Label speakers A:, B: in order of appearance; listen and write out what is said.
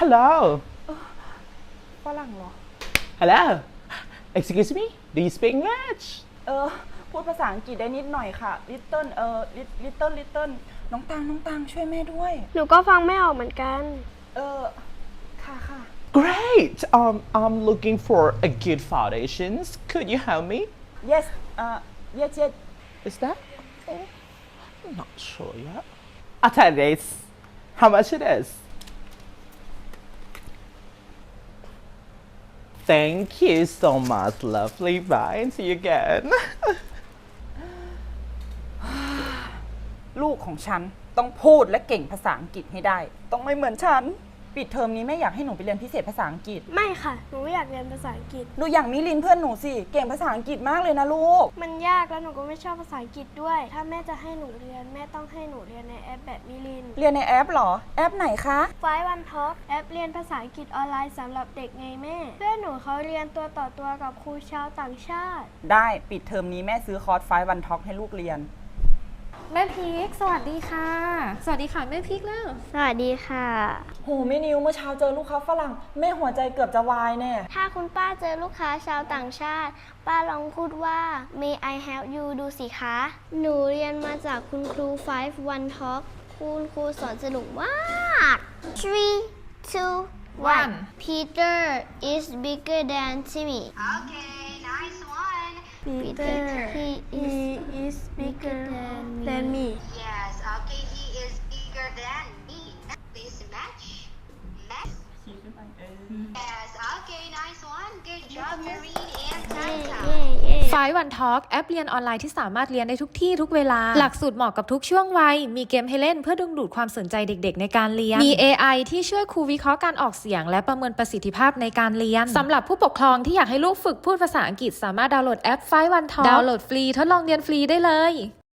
A: hello
B: ฝรั่งเหรอ
A: hello excuse me do you speak English
B: เออ พูดภาษาอังกฤษได้นิดหน่อยค่ะ little เออ little little น้องตังน้องตังช่วยแม่ด้วย
C: หนูก็ฟังไม่ออกเหมือนกัน
B: เออ ค่ะค่ะ
A: great um I'm looking for a good foundations could you help me
B: yes เอ่อ yes yes
A: is that oh, I'm not sure yet I'll tell you this how much it is Thank you so much, lovely. Bye, and see you again.
B: ลูกของฉันต้องพูดและเก่งภาษาอังกฤษให้ได้ ต้องไม่เหมือนฉัน ปิดเทอมนี้แม่อยากให้หนูไปเรียนพิเศษภาษาอังกฤษ
C: ไม่ค่ะ หนูไม่อยากเรียนภาษาอังกฤษ
B: ดูอย่างมิลินเพื่อนหนูสิ เก่งภาษาอังกฤษมากเลยนะลูก
C: มันยากแล้วหนูก็ไม่ชอบภาษาอังกฤษด้วย ถ้าแม่จะให้หนูเรียนแม่ต้องให้หนูเรียนในแอปแบบมิลิน
B: เรียนในแอปเหรอ แอปไหนคะ
C: ไฟวันท็อกแอปเรียนภาษาอังกฤษออนไลน์สำหรับเด็กไงแม่ เพื่อนหนูเขาเรียนตัวต่อตัวกับครูชาวต่างชาติ
B: ได้ปิดเทอมนี้แม่ซื้อคอร์สไฟวันท็อกให้ลูกเรียน
D: แม่พีคสวัสดีค่ะ สวัสดีค่ะแม่พีคแล้ว
C: สวัสดีค่ะ
B: โหแม่นิวเมื่อเช้าเจอลูกค้าฝรั่งแม่หัวใจเกือบจะวายแน่
C: ถ้าคุณป้าเจอลูกค้าชาวต่างชาติ ป้าลองพูดว่า May I help you ดูสิคะ หนูเรียนมาจากคุณครู Five One Talk คุณครูสอนสนุกมาก three two one Peter is bigger than Timmy
E: Okay, nice one.
C: Peter he is bigger than me
E: Yes, okay, he is bigger than me. Please match. Match. Yes, okay, nice one. Good job, Marine
D: 5 One Talk แอปเรียนออนไลน์ที่สามารถเรียนได้ทุกที่ทุกเวลา หลักสูตรเหมาะกับทุกช่วงวัย มีเกมให้เล่นเพื่อดึงดูดความสนใจเด็กๆ ในการเรียน มี AI ที่ช่วยครูวิเคราะห์การออกเสียง และประเมินประสิทธิภาพในการเรียน สำหรับผู้ปกครองที่อยากให้ลูกฝึกพูดภาษาอังกฤษสามารถดาวน์โหลดแอป 5 One Talk ดาวน์โหลดฟรีทดลองเรียนฟรีได้เลย